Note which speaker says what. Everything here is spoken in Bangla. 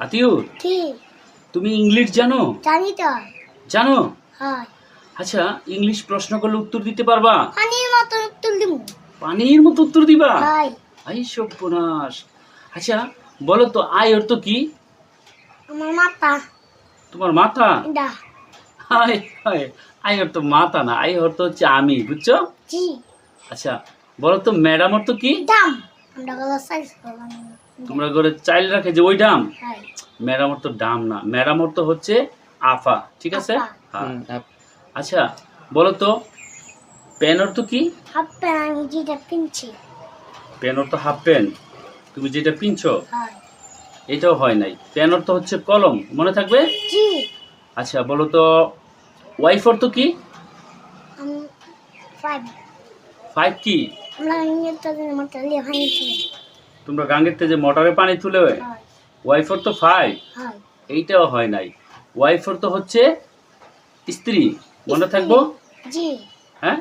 Speaker 1: আতিউর?
Speaker 2: কি?
Speaker 1: তুমি ইংলিশ জানো?
Speaker 2: জানি তো।
Speaker 1: জানো?
Speaker 2: হয়।
Speaker 1: আচ্ছা ইংলিশ প্রশ্ন করলে উত্তর দিতে পারবা?
Speaker 2: পানির মতো উত্তর দিব
Speaker 1: পানির মতো উত্তর দিবা?
Speaker 2: হয়।
Speaker 1: আই সর্বনাশ। আচ্ছা বলো তো আয় অর্থ কি?
Speaker 2: আমার মাথা।
Speaker 1: তোমার মাথা?
Speaker 2: দা।
Speaker 1: হায় হায় আই অর্থ মাথা না আই অর্থ হচ্ছে আমি বুঝছ?
Speaker 2: জি।
Speaker 1: আচ্ছা বলো তো ম্যাডাম অর্থ কি?
Speaker 2: দাম।
Speaker 1: তোমরা ঘরে চাইল রাখে যে ওই ডাম?
Speaker 2: হয়।
Speaker 1: ম্যাডাম অর্থ ডাম না। ম্যাডাম অর্থ হচ্ছে আফা ঠিক আছে? হ্যাঁ। আচ্ছা বলো তো প্যান তো কি?
Speaker 2: হাফ প্যান্ট আমি যেটা কিনছি
Speaker 1: প্যান অর্থ হাফ প্যান্ট তুমি যেটা পিনছো?
Speaker 2: হয়।
Speaker 1: এটাও হয় নাই। প্যান তো হচ্ছে কলম মনে থাকবে?
Speaker 2: জি।
Speaker 1: আচ্ছা বলো তো ওয়াইফর তো কি?
Speaker 2: আমি ফাইভ
Speaker 1: ফাইভ কি? তোমরা গাঙ্গের থেকে যে মোটরে পানি তুলে ওয়াইফর তো ফাইভ এইটাও হয় নাই। ওয়াইফর তো হচ্ছে স্ত্রী। মনে থাকব? হ্যাঁ?